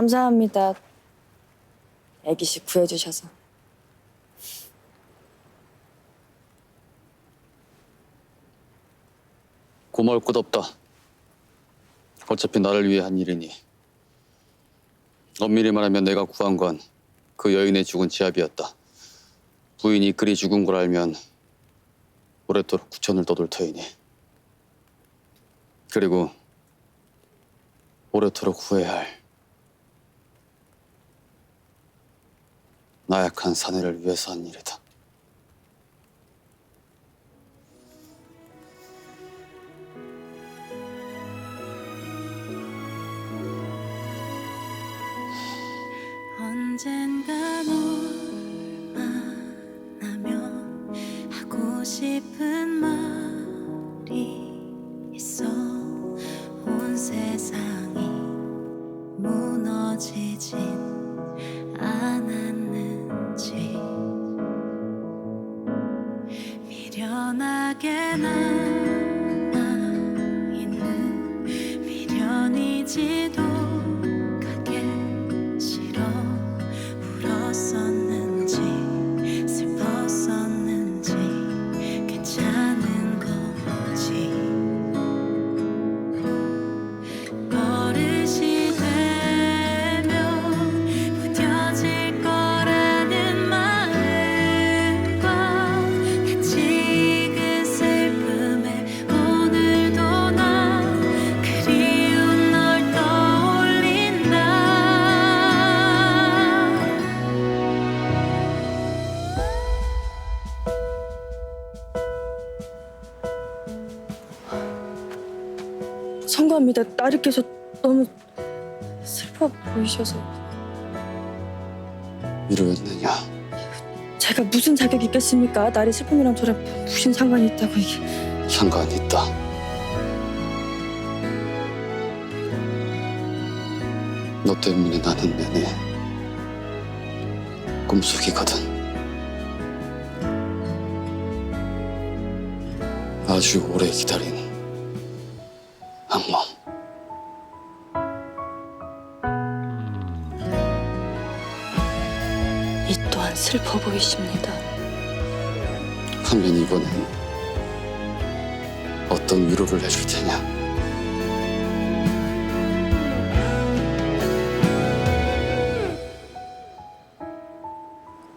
감사합니다. 애기씨 구해주셔서. 고마울 것 없다. 어차피 나를 위해 한 일이니. 엄밀히 말하면 내가 구한 건 그 여인의 죽은 지압이었다. 부인이 그리 죽은 걸 알면 오랫도록 구천을 떠돌 터이니. 그리고 오래도록 후회할 나약한 사내를 위해서 한 일이다. 언젠가 널 만나면 하고 싶은 말이 있어 온 세상이 무너지진 미련하게 남 성감합니다. 딸이께서 너무 슬퍼 보이셔서 위로였느냐? 제가 무슨 자격이 있겠습니까? 딸이 슬픔이랑 저랑 무슨 상관이 있다고 이게 상관이 있다. 너 때문에 나는 내내 꿈속이거든. 아주 오래 기다린 악몽. 이 또한 슬퍼 보이십니다. 하면 이번엔 어떤 위로를 해줄 테냐?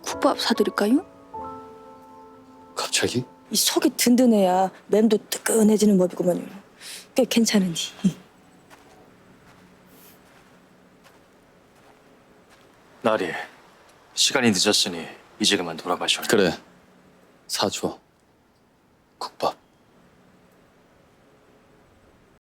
국밥 사드릴까요? 갑자기? 이 속이 든든해야 맴도 뜨끈해지는 법이구만요. 꽤 괜찮으니. 나리, 시간이 늦었으니 이제 그만 돌아가셔라. 그래. 사줘. 국밥.